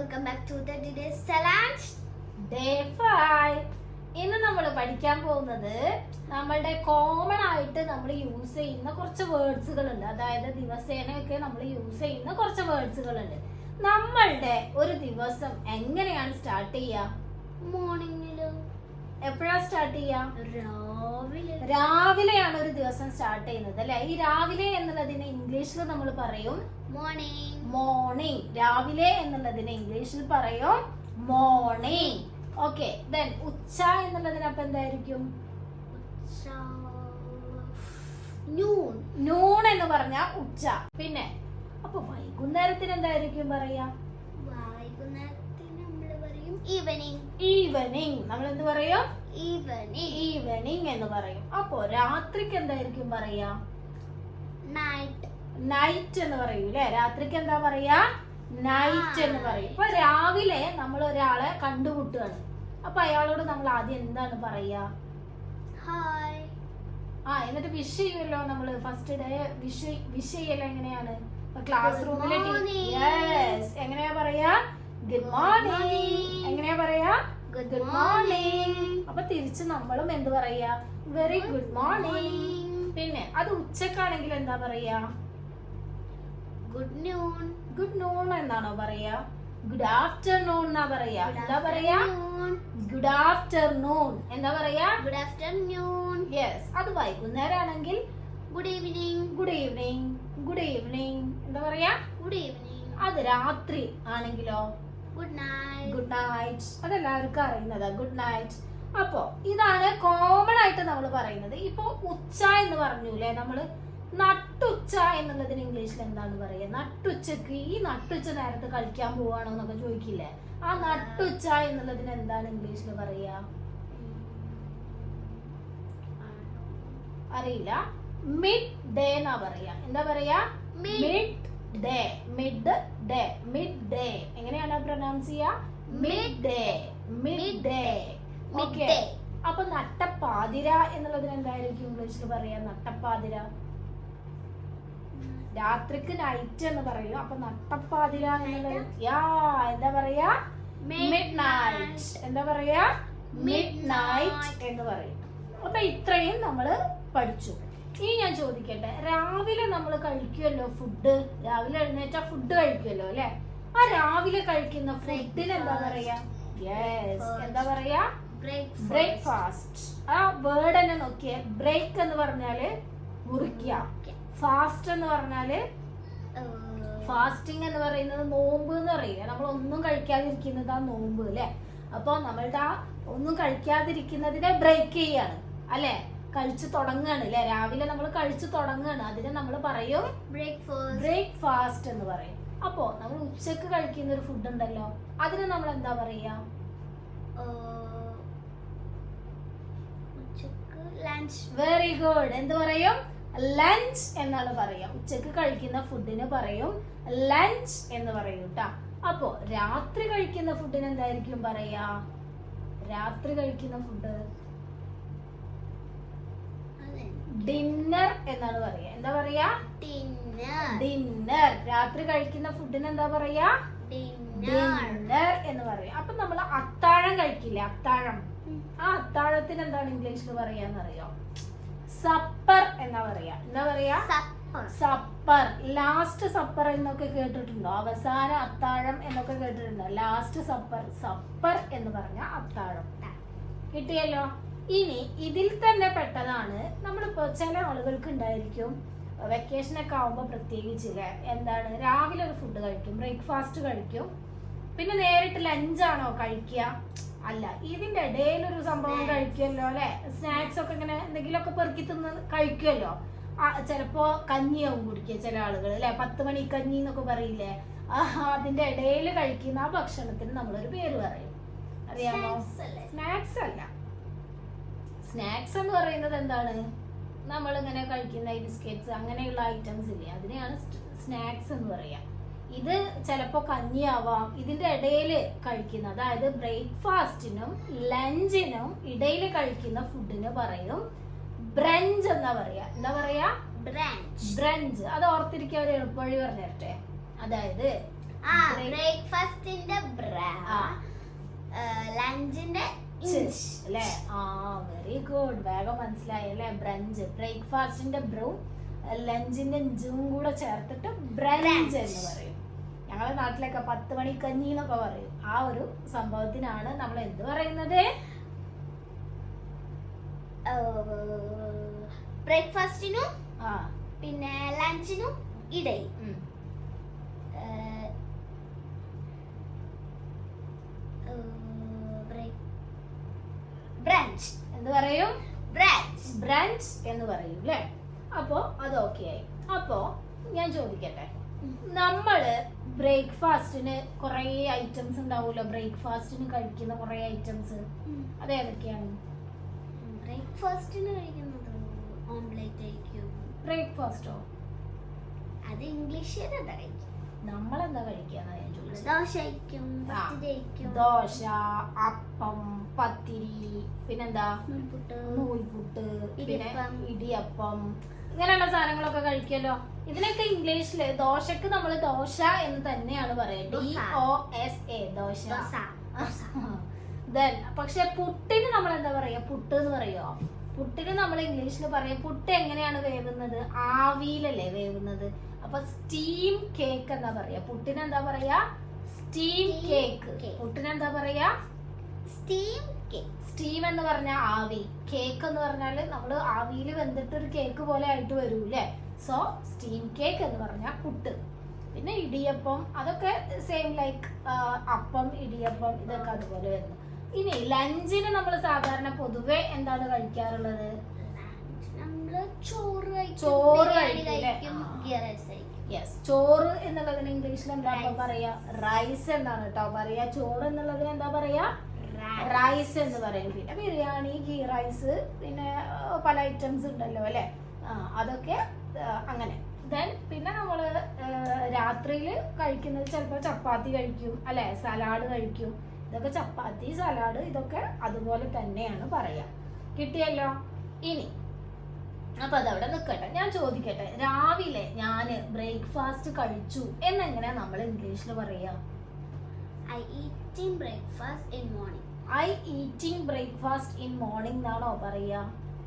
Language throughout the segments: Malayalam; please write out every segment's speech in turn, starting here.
Welcome back to the d days challenge day five ഇന്ന് നമ്മൾ പഠിക്കാൻ പോകുന്നത് നമ്മളുടെ കോമൺ ആയിട്ട് നമ്മൾ യൂസ് ചെയ്യുന്ന കുറച്ച് വേർഡ്സുകൾ ഉണ്ട് അതായത് ദിവസേനയൊക്കെ നമ്മൾ യൂസ് ചെയ്യുന്ന കുറച്ച് വേർഡ്സുകൾ ഉണ്ട് നമ്മളുടെ ഒരു ദിവസം എങ്ങനെയാണ് സ്റ്റാർട്ട് ചെയ്യുക? മോർണിംഗിൽ എപ്പോഴാണ് സ്റ്റാർട്ട് ചെയ്യാം? രാവിലെ. രാവിലെയാണ് ഒരു ദിവസം സ്റ്റാർട്ട് ചെയ്യുന്നത് അല്ലെ? ഈ രാവിലെ എന്നുള്ളതിനെ ഇംഗ്ലീഷിൽ നമ്മൾ പറയും മോർണിംഗ് മോർണിംഗ് രാവിലെ എന്നുള്ളതിനെ ഇംഗ്ലീഷിൽ പറയും മോർണിംഗ് ഓക്കെ ദെൻ ഉച്ച എന്നുള്ളതിനപ്പം എന്തായിരിക്കും? നൂൺ നൂൺ എന്ന് പറഞ്ഞ ഉച്ച. പിന്നെ അപ്പൊ വൈകുന്നേരത്തിന് എന്തായിരിക്കും പറയാ? പറയും ഈവനിങ് ഈവനിങ് നമ്മൾ എന്ത് പറയും? ഈവനിങ് ഈവനിങ് എന്ന് പറയും. അപ്പോ രാത്രിക്ക് എന്തായിരിക്കും പറയാ? നൈറ്റ് നൈറ്റ് എന്ന് പറയും അല്ലെ രാത്രിക്ക് എന്താ പറയാ? നൈറ്റ് എന്ന് പറയും. ഇപ്പൊ രാവിലെ നമ്മൾ ഒരാളെ കണ്ടുമുട്ടുകയാണ്. അപ്പൊ അയാളോട് നമ്മൾ ആദ്യം എന്താണ് പറയാ? ഹായ് ആ എന്നിട്ട് വിഷ് ചെയ്യുമല്ലോ നമ്മൾ. ഫസ്റ്റ് ഡേ വിഷ് വിഷ് ചെയ്യല്ലോ എങ്ങനെയാണ്? ക്ലാസ് റൂമിലെ എങ്ങനെയാ പറയാ? ഗുഡ് മോർണിംഗ് എങ്ങനെയാ പറയാ? ഗുഡ് മോർണിംഗ് അപ്പൊ തിരിച്ച് നമ്മളും എന്ത് പറയാ? വെരി ഗുഡ് മോർണിംഗ് പിന്നെ അത് ഉച്ചക്കാണെങ്കിൽ എന്താ പറയാ? ഗുഡ് നൂൺ ഗുഡ് നൂൺ എന്നാണോ പറയാ? ഗുഡ് ആഫ്റ്റർനൂൺ എന്നാ പറയാ? എന്താ പറയാ? ഗുഡ് ആഫ്റ്റർനൂൺ എന്താ പറയാ? ഗുഡ് ആഫ്റ്റർനൂൺ യെസ് അത് വൈകുന്നേരം ആണെങ്കിൽ good evening good evening good evening എന്താ പറയാ? ഗുഡ് ഈവനിങ് അത് രാത്രി ആണെങ്കിലോ? ഗുഡ് നൈറ്റ് ഗുഡ് നൈറ്റ് അതെല്ലാവർക്കും അറിയുന്നതാ. ഗുഡ് നൈറ്റ് അപ്പോ ഇതാണ് കോമൺ ആയിട്ട് നമ്മൾ പറയുന്നത്. ഇപ്പൊ ഉച്ച എന്ന് പറഞ്ഞൂലേ? നമ്മൾ നട്ടുച്ച എന്നുള്ളതിന് ഇംഗ്ലീഷിൽ എന്താണ് പറയുക നട്ടുച്ചക്ക് ഈ നട്ടുച്ച നേരത്ത് കളിക്കാൻ പോവാണോ എന്നൊക്കെ ചോദിക്കില്ലേ? ആ നട്ടുച്ച എന്നുള്ളതിന് എന്താണ് ഇംഗ്ലീഷിൽ പറയുക അറിയില്ല. മിഡ് ഡേ എന്നാ പറയാ? എന്താ പറയാ? Mid day mid day mid day എങ്ങനെയാണ് പ്രൊനൗൺസ് ചെയ്യാ? Mid day mid day okay. അപ്പൊ നട്ടപ്പാതിര എന്നുള്ളതിന് എന്തായിരിക്കും ഇംഗ്ലീഷിൽ പറയാ? നട്ടപ്പാതിര. രാത്രിക്ക് നൈറ്റ് എന്ന് പറയും. അപ്പൊ നട്ടപ്പാതിര എന്നുള്ളത് യാ എന്താ പറയാ? മിഡ് നൈറ്റ് എന്താ പറയാ? മിഡ് നൈറ്റ് എന്ന് പറയും. അപ്പൊ ഇത്രയും നമ്മൾ പഠിച്ചു. ഇനി ഞാൻ ചോദിക്കട്ടെ രാവിലെ നമ്മൾ കഴിക്കുമല്ലോ ഫുഡ് രാവിലെ എഴുന്നേറ്റാ ഫുഡ് കഴിക്കുമല്ലോ അല്ലെ? ആ രാവിലെ കഴിക്കുന്ന ഫുഡിന് എന്താ പറയാ? യെസ് എന്താ പറയാ? ബ്രേക്ക്ഫാസ്റ്റ് ആ വേർഡ് തന്നെ നോക്കിയേ. ബ്രേക്ക് എന്ന് പറഞ്ഞാൽ മുറിക്കുക ഫാസ്റ്റ് എന്ന് പറഞ്ഞാൽ ഫാസ്റ്റിംഗ് എന്ന് പറയുന്നത് നോമ്പ് എന്ന് പറയില്ല? നമ്മൾ ഒന്നും കഴിക്കാതിരിക്കുന്നത് ആ നോമ്പ് അല്ലെ? അപ്പൊ നമ്മളുടെ ആ ഒന്നും കഴിക്കാതിരിക്കുന്നതിനെ ബ്രേക്ക് ചെയ്യാണ്. അല്ലെ? കഴിച്ചു തുടങ്ങുകയാണ് അല്ലെ രാവിലെ നമ്മൾ കഴിച്ചു തുടങ്ങുകയാണ് അതിനെ നമ്മൾ പറയും ബ്രേക്ക്ഫാസ്റ്റ് ബ്രേക്ക്ഫാസ്റ്റ് എന്ന് പറയും. അപ്പോ നമ്മൾ ഉച്ചയ്ക്ക് കഴിക്കുന്ന ഒരു ഫുഡ് ഉണ്ടല്ലോ അതിന് നമ്മൾ എന്താ പറയാ? വെരി ഗുഡ് എന്ത് പറയും? ലഞ്ച് എന്നാണ് പറയാ ഉച്ചയ്ക്ക് കഴിക്കുന്ന ഫുഡിന് പറയും ലഞ്ച് എന്ന് പറയും കേട്ടാ അപ്പോ രാത്രി കഴിക്കുന്ന ഫുഡിന് എന്തായിരിക്കും പറയാ? രാത്രി കഴിക്കുന്ന ഫുഡ് ഡിന്നർ എന്നാണ് പറയാ എന്താ പറയാ ഡിന്നർ ഡിന്നർ രാത്രി കഴിക്കുന്ന ഫുഡിന് എന്താ പറയാ ഡിന്നർ എന്ന് പറയും അപ്പൊ നമ്മൾ അത്താഴം കഴിക്കില്ലേ? അത്താഴം. ആ അത്താഴത്തിന് എന്താണ് ഇംഗ്ലീഷിൽ പറയാന്നറിയോ സപ്പർ എന്നാ പറയാ എന്താ പറയാ സപ്പർ ലാസ്റ്റ് സപ്പർ എന്നൊക്കെ കേട്ടിട്ടുണ്ടോ? അവസാന അത്താഴം എന്നൊക്കെ കേട്ടിട്ടുണ്ടോ? ലാസ്റ്റ് സപ്പർ സപ്പർ എന്ന് പറഞ്ഞ അത്താഴം. കിട്ടിയല്ലോ? ഇനി ഇതിൽ തന്നെ പെട്ടതാണ് നമ്മളിപ്പോ ചില ആളുകൾക്ക് ഉണ്ടായിരിക്കും വെക്കേഷൻ ഒക്കെ ആവുമ്പോൾ പ്രത്യേകിച്ച് എന്താണ് രാവിലെ ഒരു ഫുഡ് കഴിക്കും ബ്രേക്ക്ഫാസ്റ്റ് കഴിക്കും പിന്നെ നേരിട്ട് ലഞ്ചാണോ കഴിക്കുക? അല്ല ഇതിന്റെ ഇടയിൽ ഒരു സംഭവം. കഴിക്കുമല്ലോ അല്ലെ സ്നാക്സ് ഒക്കെ ഇങ്ങനെ എന്തെങ്കിലുമൊക്കെ പെറുക്കി തിന്ന് കഴിക്കുമല്ലോ ചിലപ്പോ കഞ്ഞിയാവും കുടിക്കുക ചില ആളുകൾ അല്ലെ പത്ത് മണി കഞ്ഞി എന്നൊക്കെ പറയില്ലേ? അതിന്റെ ഇടയിൽ കഴിക്കുന്ന ആ ഭക്ഷണത്തിന് നമ്മളൊരു പേര് പറയും. അറിയാമോ? സ്നാക്സ് അല്ല. സ്നാക്സ് എന്ന് പറയുന്നത് എന്താണ്? നമ്മൾ ഇങ്ങനെ കഴിക്കുന്ന ഈ ബിസ്ക്കറ്റ്സ് അങ്ങനെയുള്ള ഐറ്റംസ് ഇല്ലേ അതിനെയാണ് സ്നാക്സ് എന്ന് പറയാം. ഇത് ചിലപ്പോൾ കഞ്ഞിയാവാം ഇതിന്റെ ഇടയിൽ കഴിക്കുന്ന അതായത് ബ്രേക്ക്ഫാസ്റ്റിനും ലഞ്ചിനും ഇടയിൽ കഴിക്കുന്ന ഫുഡിന് പറയും ബ്രഞ്ച് എന്നാ പറയാ. എന്താ പറയാ? ബ്രഞ്ച്. ബ്രഞ്ച്. അത് ഓർത്തിരിക്കാൻ ഒരു എളുപ്പവഴി പറഞ്ഞു തരട്ടെ. അതായത് ആ ബ്രേക്ക്ഫാസ്റ്റിന്റെ ബ്ര ലഞ്ചിന്റെ ഇഞ്ച് അല്ലേ? ആ വെരി ഗുഡ് വേഗം മനസ്സിലായി അല്ലേ? ബ്രഞ്ച് ബ്രേക്ക്ഫാസ്റ്റിന്റെ ബ്രൂ ലഞ്ചിന്റെ ജും കൂടെ ചേർത്തിട്ട് ബ്രഞ്ച് എന്ന് പറയും. ഞങ്ങളെ നാട്ടിലൊക്കെ പത്ത് മണി കഞ്ഞി എന്നൊക്കെ പറയും. ആ ഒരു സംഭവത്തിനാണ് നമ്മൾ എന്ത് പറയുന്നത്? ബ്രേക്ക്ഫാസ്റ്റിനും പിന്നെ ലഞ്ചിനും ഇടയിൽ ഉം. ബ്രാഞ്ച് എന്ത് പറയും? ബ്രാഞ്ച് ബ്രാൻഡ്സ് എന്ന് പറയും അല്ലേ അപ്പോ അത് ഓക്കെ ആയി. അപ്പോ ഞാൻ ചോദിക്കട്ടെ? നമ്മൾ ബ്രേക്ക്ഫാസ്റ്റിന് കുറേ ഐറ്റംസ് ഉണ്ടാവുമല്ലോ? ബ്രേക്ക്ഫാസ്റ്റിന് കഴിക്കുന്ന കുറേ ഐറ്റംസ് അത് ഏതൊക്കെയാണ്? ബ്രേക്ക്ഫാസ്റ്റിന് കഴിക്കുന്നത് ഓംലെറ്റ് കഴിക്കും. ബ്രേക്ക്ഫാസ്റ്റോ? അത് ഇംഗ്ലീഷിൽ എന്താ കഴിക്കും നമ്മളെന്താ ഞാൻ ചോദിച്ചത്? ദോശ. ദോശ അപ്പം പത്തിരി പിന്നെന്താ? നൂൽപുട്ട്. പിന്നെ ഇടിയപ്പം. ഇങ്ങനെയുള്ള സാധനങ്ങളൊക്കെ കഴിക്കല്ലോ. ഇതിനൊക്കെ ഇംഗ്ലീഷിൽ ദോശക്ക് നമ്മൾ ദോശ എന്ന് തന്നെയാണ് പറയുന്നത് D O S A dosa. Then പക്ഷെ പുട്ടിന് നമ്മൾ എന്താ പറയാ? പുട്ട് എന്ന് പറയുമോ പുട്ടിന് നമ്മൾ ഇംഗ്ലീഷിൽ പറയാം പുട്ട് എങ്ങനെയാണ് വേവുന്നത്? ആവിയിലല്ലേ വേവുന്നത്. അപ്പൊ സ്റ്റീം കേക്ക് എന്താ പറയാ? പുട്ടിന് എന്താ പറയാ? Steam cake. പുട്ടിന് എന്താ പറയാ? സ്റ്റീം കേക്ക് സ്റ്റീം എന്ന് പറഞ്ഞാൽ ആവി. കേക്ക് എന്ന് പറഞ്ഞാൽ നമ്മൾ ആവിയിൽ വെന്തിട്ട് ഒരു കേക്ക് പോലെ ആയിട്ട് വരൂല്ലേ? സോ സ്റ്റീം കേക്ക് എന്ന് പറഞ്ഞാൽ പുട്ട്. പിന്നെ ഇടിയപ്പം അതൊക്കെ സെയിം ലൈക്ക് അപ്പം ഇടിയപ്പം ഇതൊക്കെ അതുപോലെ വരുന്നു. ഇനി ലഞ്ചിന് നമ്മൾ സാധാരണ പൊതുവെ എന്താണ് കഴിക്കാറുള്ളത്? ചോറ് ചോറ് യെസ് ചോറ് എന്നുള്ളതിന് ഇംഗ്ലീഷിൽ എന്താ പറയാ? റൈസ് എന്നാണ് കേട്ടോ പറയാ. ചോറ് എന്നുള്ളതിന് എന്താ പറയാ. റൈസ് എന്ന് പറയും. പിന്നെ ബിരിയാണി ഗീ റൈസ് പിന്നെ പല ഐറ്റംസ് ഉണ്ടല്ലോ അല്ലെ? അതൊക്കെ അങ്ങനെ. ദെൻ പിന്നെ നമ്മൾ രാത്രിയിൽ കഴിക്കുന്നത് ചിലപ്പോൾ ചപ്പാത്തി കഴിക്കും അല്ലെ? സലാഡ് കഴിക്കും. ഇതൊക്കെ ചപ്പാത്തി സലാഡ് ഇതൊക്കെ അതുപോലെ തന്നെയാണ് പറയാ. കിട്ടിയല്ലോ? ഇനി അപ്പൊ അതവിടെ നിൽക്കട്ടെ ഞാൻ ചോദിക്കട്ടെ. രാവിലെ ഞാൻ ബ്രേക്ക്ഫാസ്റ്റ് കഴിച്ചു എന്നെങ്ങനെയാ നമ്മൾ ഇംഗ്ലീഷിൽ പറയാ? I eating breakfast in morning. I eating breakfast in morning എന്നാണോ പറയാ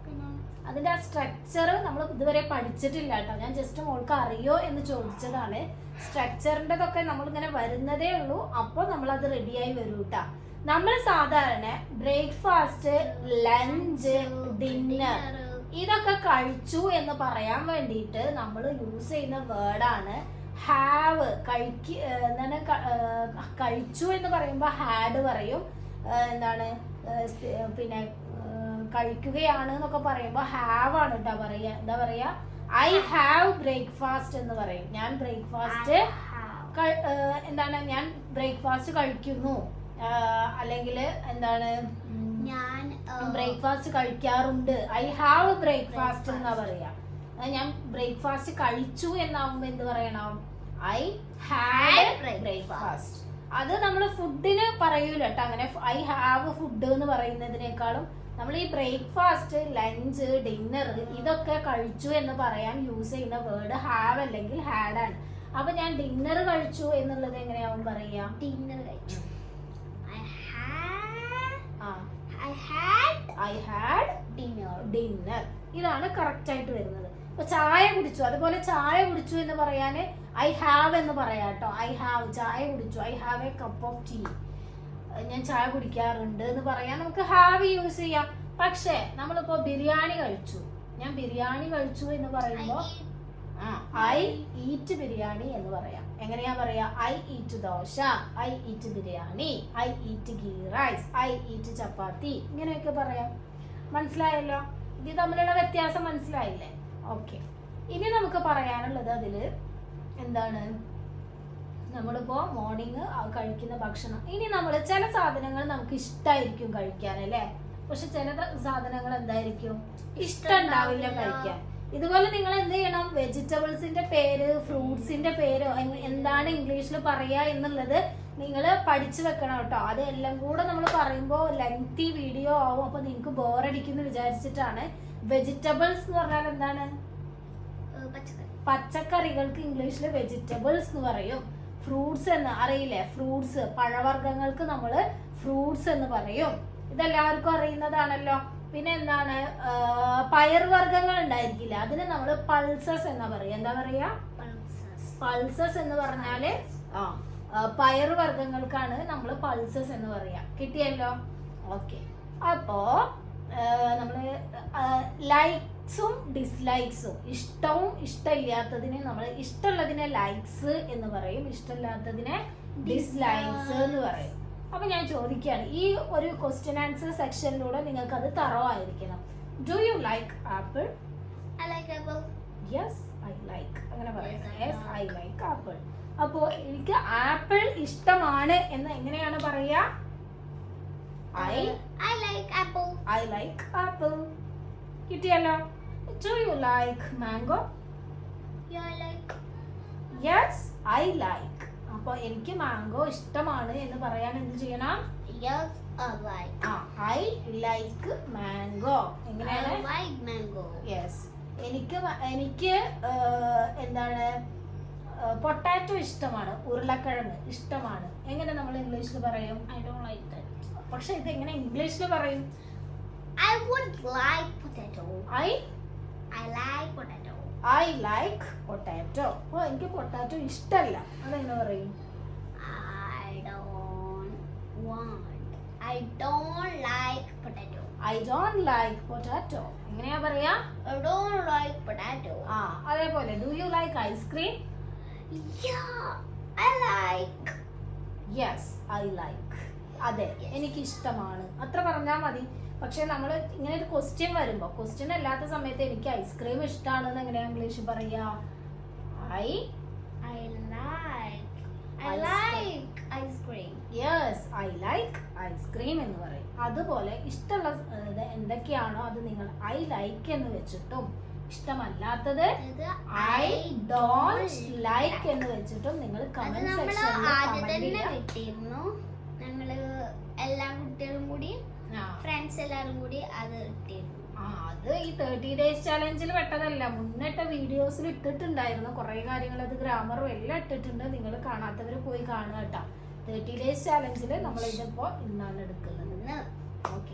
പിന്നെ? അതിന്റെ ആ സ്ട്രക്ചർ നമ്മൾ ഇതുവരെ പഠിച്ചിട്ടില്ല കേട്ടോ. ഞാൻ ജസ്റ്റ് മോൾക്ക് അറിയോ എന്ന് ചോദിച്ചതാണ്. സ്ട്രക്ചറിന്റെതൊക്കെ നമ്മൾ ഇങ്ങനെ വരുന്നതേ ഉള്ളൂ. അപ്പോൾ നമ്മൾ അത് റെഡിയായി വരും കേട്ടോ. നമ്മൾ സാധാരണ ബ്രേക്ക്ഫാസ്റ്റ് ലഞ്ച് ഡിന്നർ ഇതൊക്കെ കഴിച്ചു എന്ന് പറയാൻ വേണ്ടിയിട്ട് നമ്മൾ യൂസ് ചെയ്യുന്ന വേർഡാണ് ഹാവ്. കഴിക്ക് എന്താണ് കഴിച്ചു എന്ന് പറയുമ്പോൾ ഹാഡ് പറയും. എന്താണ് പിന്നെ കഴിക്കുകയാണ് എന്നൊക്കെ പറയുമ്പോൾ ഹാവ് ആണ് കേട്ടോ പറയുക എന്താ പറയുക ഐ ഹാവ് ബ്രേക്ക്ഫാസ്റ്റ് എന്ന് പറയും. ഞാൻ ബ്രേക്ക്ഫാസ്റ്റ് എന്താണ് ഞാൻ ബ്രേക്ക്ഫാസ്റ്റ് കഴിക്കുന്നു. അല്ലെങ്കിൽ എന്താണ് ഞാൻ ബ്രേക്ക്ഫാസ്റ്റ് കഴിക്കാറുണ്ട്. ഐ ഹാവ് ബ്രേക്ക്ഫാസ്റ്റ് എന്നാ പറയാ. ഞാൻ ബ്രേക്ക്ഫാസ്റ്റ് കഴിച്ചു എന്നാവുമ്പോ എന്ത് പറയണം? ഐ ഹാഡ് ബ്രേക്ക്ഫാസ്റ്റ് അത് നമ്മൾ ഫുഡിന് പറയൂല കേട്ടോ അങ്ങനെ. ഐ ഹാവ് ഫുഡ് എന്ന് പറയുന്നതിനേക്കാളും നമ്മൾ ഈ ബ്രേക്ക്ഫാസ്റ്റ് ലഞ്ച് ഡിന്നർ ഇതൊക്കെ കഴിച്ചു എന്ന് പറയാൻ യൂസ് ചെയ്യുന്ന വേർഡ് ഹാവ് അല്ലെങ്കിൽ ഹാഡ് ആണ്. അപ്പൊ ഞാൻ ഡിന്നർ കഴിച്ചു എന്നുള്ളത് എങ്ങനെയാവും പറയാ? ഡിന്നർ കഴിച്ചു. ഐ ഹാഡ് ഡിന്നർ ഡിന്നർ ഇതാണ് കറക്റ്റ് ആയിട്ട് വരുന്നത്. ഇപ്പൊ ചായ കുടിച്ചു. അതുപോലെ ചായ കുടിച്ചു എന്ന് പറയാന് ഐ ഹാവ് എന്ന് പറയാം കേട്ടോ. ഐ ഹാവ് ചായ കുടിച്ചു. I have a cup of tea ഞാൻ ചായ കുടിക്കാറുണ്ട് എന്ന് പറയാൻ നമുക്ക് ഹാവ് യൂസ് ചെയ്യാം. പക്ഷേ നമ്മളിപ്പോ ബിരിയാണി കഴിച്ചു. ഞാൻ ബിരിയാണി കഴിച്ചു എന്ന് പറയുമ്പോൾ പറയുമ്പോ eat. ഐ ഈറ്റ് ബിരിയാണി എന്ന് പറയാം. എങ്ങനെയാ പറയാ? I eat dosa. I eat biryani. I eat ghee rice I eat chapati. ഇങ്ങനെയൊക്കെ പറയാം. മനസ്സിലായല്ലോ? ഇത് തമ്മിലുള്ള വ്യത്യാസം മനസ്സിലായില്ലേ? ഓക്കെ ഇനി നമുക്ക് പറയാനുള്ളത് അതിൽ എന്താണ്? നമ്മളിപ്പോ മോർണിംഗ് കഴിക്കുന്ന ഭക്ഷണം. ഇനി നമ്മൾ ചില സാധനങ്ങൾ നമുക്ക് ഇഷ്ടമായിരിക്കും കഴിക്കാൻ അല്ലേ? പക്ഷെ ചില സാധനങ്ങൾ എന്തായിരിക്കും? ഇഷ്ടം ഉണ്ടാവില്ല കഴിക്കാൻ. ഇതുപോലെ നിങ്ങൾ എന്ത് ചെയ്യണം? വെജിറ്റബിൾസിന്റെ പേര് ഫ്രൂട്ട്സിന്റെ പേര് എന്താണ് ഇംഗ്ലീഷിൽ പറയുക എന്നുള്ളത് നിങ്ങൾ പഠിച്ചു വെക്കണം കേട്ടോ. അതെല്ലാം കൂടെ നമ്മൾ പറയുമ്പോൾ ലെങ്തി വീഡിയോ ആവും. അപ്പൊ നിങ്ങൾക്ക് ബോറടിക്കുന്നു വിചാരിച്ചിട്ടാണ്. വെജിറ്റബിൾസ് എന്ന് പറഞ്ഞാൽ എന്താണ്? പച്ചക്കറി. പച്ചക്കറികൾക്ക് ഇംഗ്ലീഷിൽ വെജിറ്റബിൾസ് എന്ന് പറയും. ഫ്രൂട്ട്സ് എന്ന് അറിയില്ലേ? ഫ്രൂട്ട്സ് പഴവർഗങ്ങൾക്ക് നമ്മൾ ഫ്രൂട്ട്സ് എന്ന് പറയും. ഇതെല്ലാവർക്കും അറിയുന്നതാണല്ലോ. പിന്നെ എന്താണ്? പയർവർഗങ്ങൾ ഉണ്ടായിരിക്കില്ല? അതിന് നമ്മൾ പൾസസ് എന്നാ പറയുക എന്താ പറയാ. പൾസസ് എന്ന് പറഞ്ഞാൽ ആ. പയർ വർഗങ്ങൾക്കാണ് നമ്മൾ പൾസസ് എന്ന് പറയാ. കിട്ടിയല്ലോ? ഓക്കെ. അപ്പോ നമ്മൾ ലൈക്സും ഡിസ്ലൈക്സും ഇഷ്ടവും ഇഷ്ടമില്ലാത്തതിനെ നമ്മൾ ഇഷ്ടമുള്ളതിനെ ലൈക്സ് എന്ന് പറയും ഇഷ്ടമില്ലാത്തതിനെ ഡിസ്ലൈക്സ് എന്ന് പറയും. അപ്പൊ ഞാൻ ചോദിക്കുകയാണ് ഈ ഒരു ക്വസ്റ്റ്യൻ ആൻസർ സെക്ഷനിലൂടെ നിങ്ങൾക്ക് അത് തറവായിരിക്കണം. Do you like apple I like apple yes I like അങ്ങനെ പറയാം യെസ് ഐ. ലൈക്ക് ആപ്പിൾ അപ്പോ എനിക്ക് ആപ്പിൾ ഇഷ്ടമാണ് എന്ന് എങ്ങനെയാണ് പറയാ? I I like apple. I like apple. കിട്ടിയല്ലോ. Do you like mango. Yes I like അപ്പൊ എനിക്ക് മാംഗോ ഇഷ്ടമാണ് എന്ന് പറയാൻ എന്ത് ചെയ്യണം? Yes I like ah I like mango എങ്ങനെയാണ്? ഐ ലൈക്ക് മാംഗോ യെസ് എനിക്ക് എനിക്ക് എന്താണ്? പൊട്ടാറ്റോ ഇഷ്ടമാണ് ഉരുളക്കിഴങ്ങ് ഇഷ്ടമാണ്. എങ്ങനെ നമ്മൾ ഇംഗ്ലീഷിൽ പറയും? ഐ ഡോണ്ട് ലൈക്ക് ദാറ്റ് പക്ഷെ ഇത് എങ്ങനെ ഇംഗ്ലീഷിൽ പറയും? I would like potato I I like potato I like potato ഓ എനിക്ക് പൊട്ടാറ്റോ ഇഷ്ടമല്ല അതെങ്ങനെ പറയും? I don't want I don't like potato I don't like potato എങ്ങനെയാ പറയാ? ഐ ഡോണ്ട് ലൈക്ക് പൊട്ടാറ്റോ ആ അതേപോലെ do you like ice cream Yeah, I like. Yes I like അതെ എനിക്ക് ഇഷ്ടമാണ് അത്ര പറഞ്ഞാൽ മതി. പക്ഷെ നമ്മൾ ഇങ്ങനെ ഒരു ക്വസ്റ്റ്യൻ വരുമ്പോൾ ക്വസ്റ്റ്യൻ അല്ലാത്ത സമയത്ത് എനിക്ക് ഐസ്ക്രീം ഇഷ്ടമാണെന്ന് എങ്ങനെയാ ഇംഗ്ലീഷ് പറയാ? I I like. I Ice like ice cream. Yes I like ice cream എന്ന് പറയും. അതുപോലെ ഇഷ്ടമുള്ള ഏർ, ഇത് എന്തൊക്കെയാണോ അത് നിങ്ങൾ ഐ ലൈക്ക് എന്ന് വെച്ചിട്ടും ഇഷ്ടമല്ലാത്തത് ഇത് ഐ ഡോണ്ട് ലൈക്ക് എന്ന് വെച്ചിട്ടും നിങ്ങൾ കമന്റ് സെക്ഷനിൽ ആദ്യം തന്നെ കിട്ടിയിരുന്നു. ഞങ്ങൾ എല്ലാ കുട്ടികളും കൂടി ഫ്രണ്ട്സ് എല്ലാവരും കൂടി അത് കിട്ടിയിരുന്നു. അത് ഈ തേർട്ടി ഡേയ്സ് ചാലഞ്ചിൽ പെട്ടതല്ല. മുന്നിട്ട വീഡിയോസിൽ ഇട്ടിട്ടുണ്ടായിരുന്നു. കുറേ കാര്യങ്ങൾ. അത് ഗ്രാമറും എല്ലാം ഇട്ടിട്ടുണ്ട്. നിങ്ങൾ കാണാത്തവർ പോയി കാണുക കേട്ടോ. തേർട്ടി ഡേയ്സ് ചാലഞ്ചിൽ നമ്മൾ ഇതിപ്പോ ഇന്നാണ് എടുക്കുന്നത്. ഓക്കെ